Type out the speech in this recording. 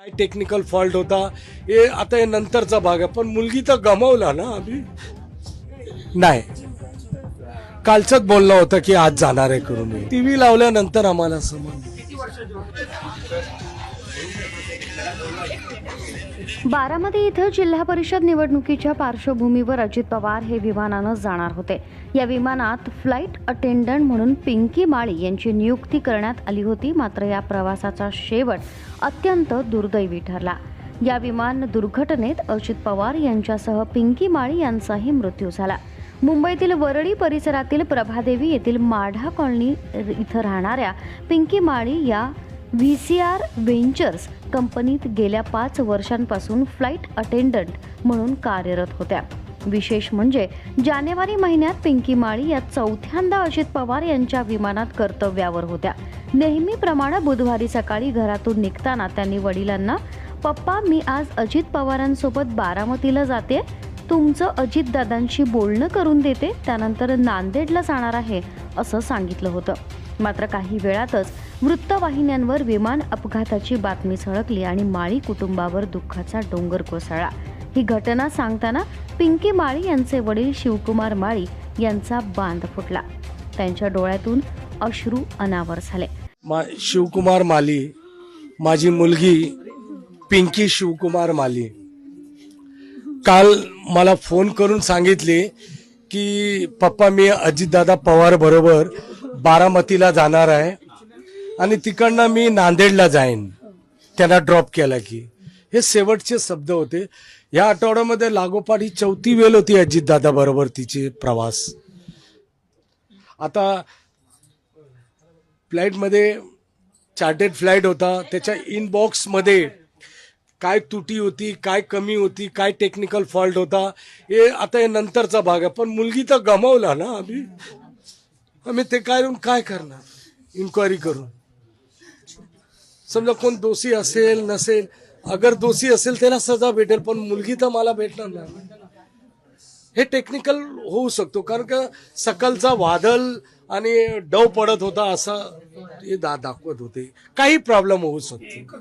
काय technical fault होता? हे आता हे नंतरचा भाग आहे. पण मुलगी तर गमावला ना आम्ही? नाही. कालचंच बोलणं होतं की आज जाणार आहे करून. टी व्ही लावल्यानंतर आम्हाला समज बारामती इथं जिल्हा परिषद निवडणुकीच्या पार्श्वभूमीवर अजित पवार हे विमानानं जाणार होते. या विमानात फ्लाईट अटेंडंट म्हणून पिंकी माळी यांची नियुक्ती करण्यात आली होती. मात्र या प्रवासाचा शेवट अत्यंत दुर्दैवी ठरला. या विमान दुर्घटनेत अजित पवार यांच्यासह पिंकी माळी यांचाही मृत्यू झाला. मुंबईतील वरळी परिसरातील प्रभादेवी येथील माढा कॉलनी इथं राहणाऱ्या पिंकी माळी या व्ही सी आर व्हेंचर्स कंपनीत गेल्या पाच वर्षांपासून फ्लाईट अटेंडंट म्हणून कार्यरत होत्या. विशेष म्हणजे जानेवारी महिन्यात पिंकी माळी या चौथ्यांदा अजित पवार यांच्या विमानात कर्तव्यावर होत्या. नेहमीप्रमाणे बुधवारी सकाळी घरातून निघताना त्यांनी वडिलांना पप्पा मी आज अजित पवारांसोबत बारामतीला जाते. तुमचं अजितदादांशी बोलणं करून देते. त्यानंतर नांदेडला जाणार आहे असं सांगितलं होतं. मात्र काही वेळातच वृत्तवाहिन्यांवर विमान अपघाताची बातमी झळकली आणि माळी कुटुंबावर दुःखाचा डोंगर कोसळला. ही घटना सांगताना पिंकी माळी यांचे वडील शिवकुमार माळी यांचा बांध फुटला. त्यांच्या डोळ्यातून अश्रू अनावर झाले. मा शिवकुमार माली माझी मुलगी पिंकी शिवकुमार माली काल मला फोन करून सांगितले की पप्पा मी अजितदादा पवार बरोबर बारामतीला जाणार आहे. आणि तिकडनं मी नांदेडला जाईन. त्यांना ड्रॉप केला की. हे शेवटचे शब्द होते. या आठवड्यामध्ये लागोपाठ ही चौथी वेल होती अजितदादा बरोबर तिचे प्रवास. आता फ्लाईटमध्ये चार्टेड फ्लाईट होता. त्याच्या इनबॉक्समध्ये काय तुटी होती काय कमी होती काय टेक्निकल फॉल्ट होता हे आता हे नंतरचा भाग आहे. पण मुलगी तर गमावला ना आम्ही. आम्ही ते काय काय करणार? इन्क्वायरी करून. समजा कोण दोषी असेल नसेल अगर दोषी असेल त्याला सजा भेटेल पण मुलगी तर मला भेटणार नाही. हे टेक्निकल होऊ शकतो कारण का सकलचा वादळ आणि डव पडत होता असं हे दा दाखवत होते. काही प्रॉब्लेम होऊ शकतो.